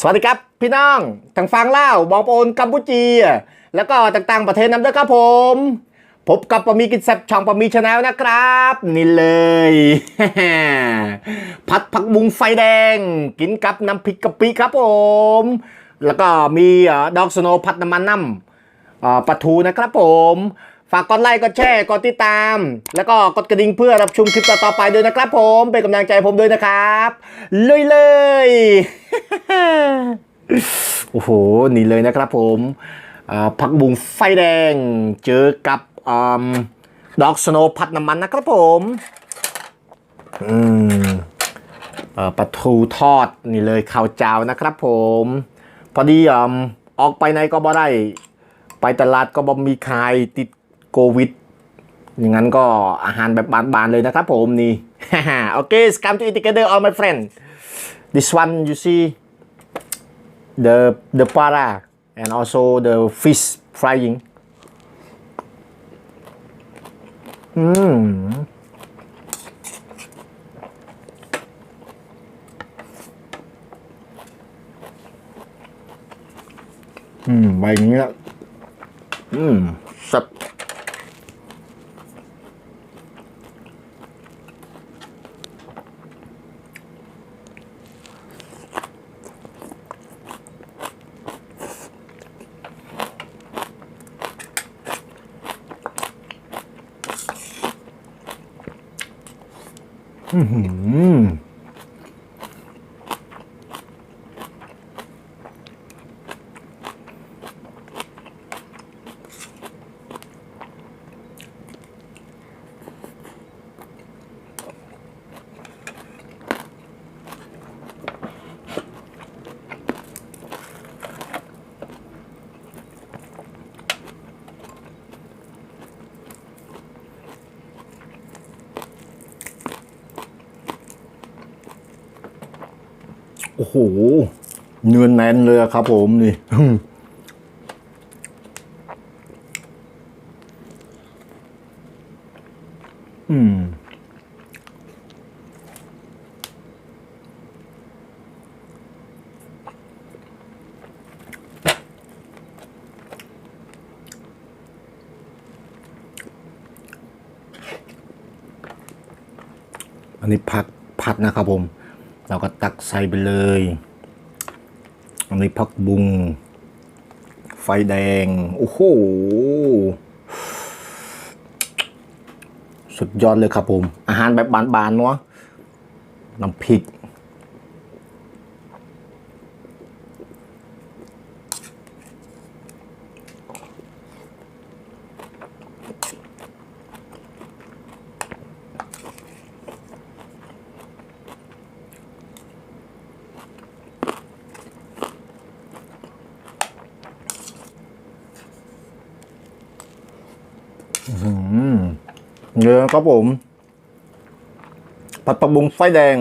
สวัสดีครับ พี่น้องทางฟังเล่าบองโปนกัมพูจีแล้วก็ต่างๆประเทศนำด้วยครับผม พบกับปมีกินแซบช่องปมีชาแนลนะครับ นี่เลย ผัดผักบุ้งไฟแดง กินกับน้ำพริกกะปิครับผม แล้วก็มีดอกสโนผัดน้ำมันน้ำปลาทูนะครับผม ฝากกดไลค์กดแชร์กดติดตาม แล้วก็กดกระดิ่งเพื่อรับชมคลิปต่อๆไปด้วยนะครับผมเป็นกำลังใจผมด้วยนะครับเลยเลยโอ้โหนี่เลยนะครับผมผักบุ้งไฟแดง เจอกับอดอกสโนว์ผัดน้ำมันนะครับผมอืมอปลาทูทอดนี่เลยข้าวเจ้านะครับผม พอดีอออกไปไหนก็บ่ได้ ไปตลาดก็บ่มีขายติด โควิดอย่างนั้นก็อาหารแบบบานๆเลยนะครับผมนี่ โอเค come to eat together all my friend this one you see the the para and also the fish frying อืม อืมใบอย่างเงี้อืมสับ อื โอ้โห เนื้อแน่นเลยครับผมนี่อืมอันนี้ผักผัดนะครับผม เราก็ตักใส่ไปเลย อันนี้ผักบุง ไฟแดง โอ้โห สุดยอดเลยครับผม อาหารแบบบานๆเนาะน้ำพริก อืม เยอะครับผม ผัดผักบุงไฟแดง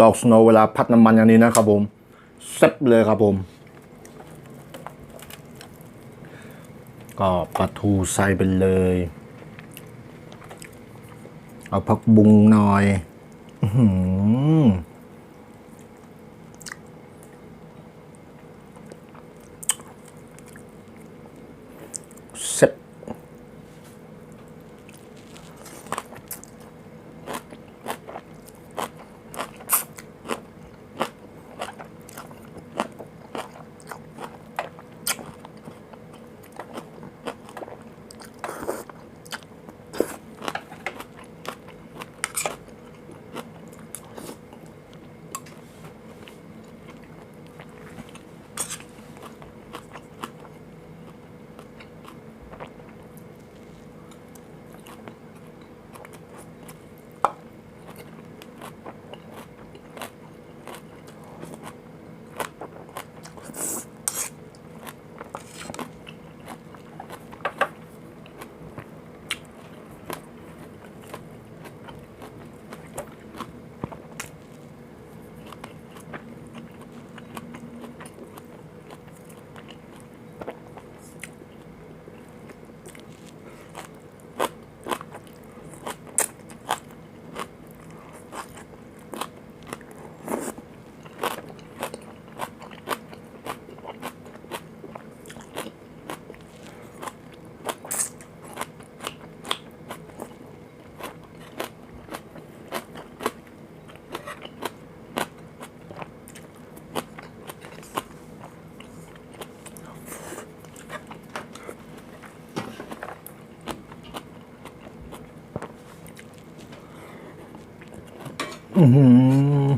ดอกสโนว์เวลาพัดน้ำมันอย่างนี้นะครับผมเซ็บเลยครับผม ก็ปลาทูใส่ไปเลย เอาผักบุงหน่อย อื อือหือ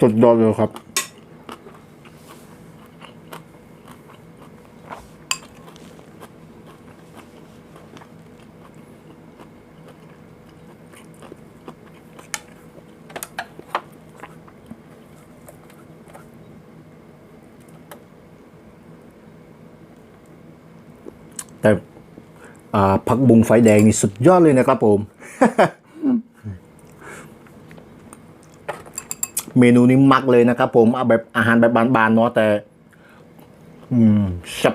สุดยอดเลยครับ ผักบุงไฟแดงนี่สุดยอดเลยนะครับผม เมนูนี้มักเลยนะครับผมเอาแบบอาหารแบบบานๆเนาะแต่ อืมชับ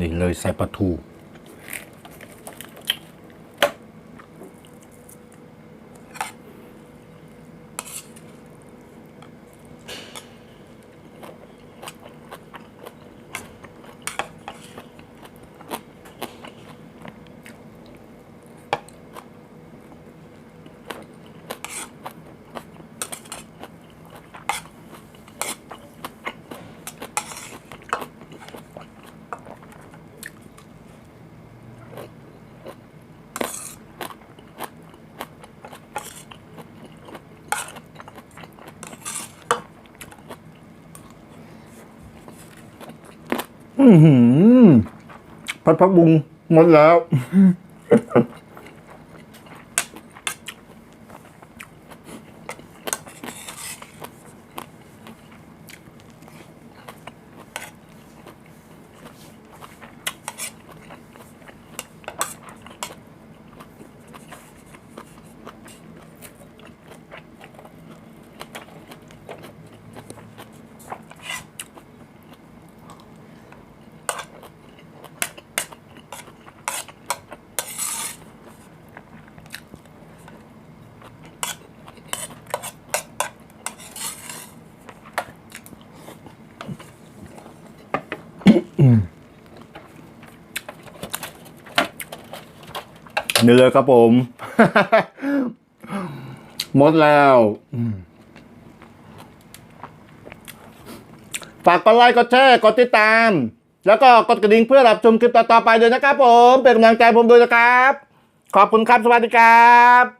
นี่เลยใส่ปลาทู พัดพักบุงหมดแล้ว เลยครับผม หมดแล้วฝากกดไลค์กดแชร์กดติดตาม แล้วก็กดกระดิ่งเพื่อรับชมคลิปต่อๆไปด้วยนะครับผม เป็นกำลังใจผมด้วยนะครับ ขอบคุณครับ สวัสดีครับ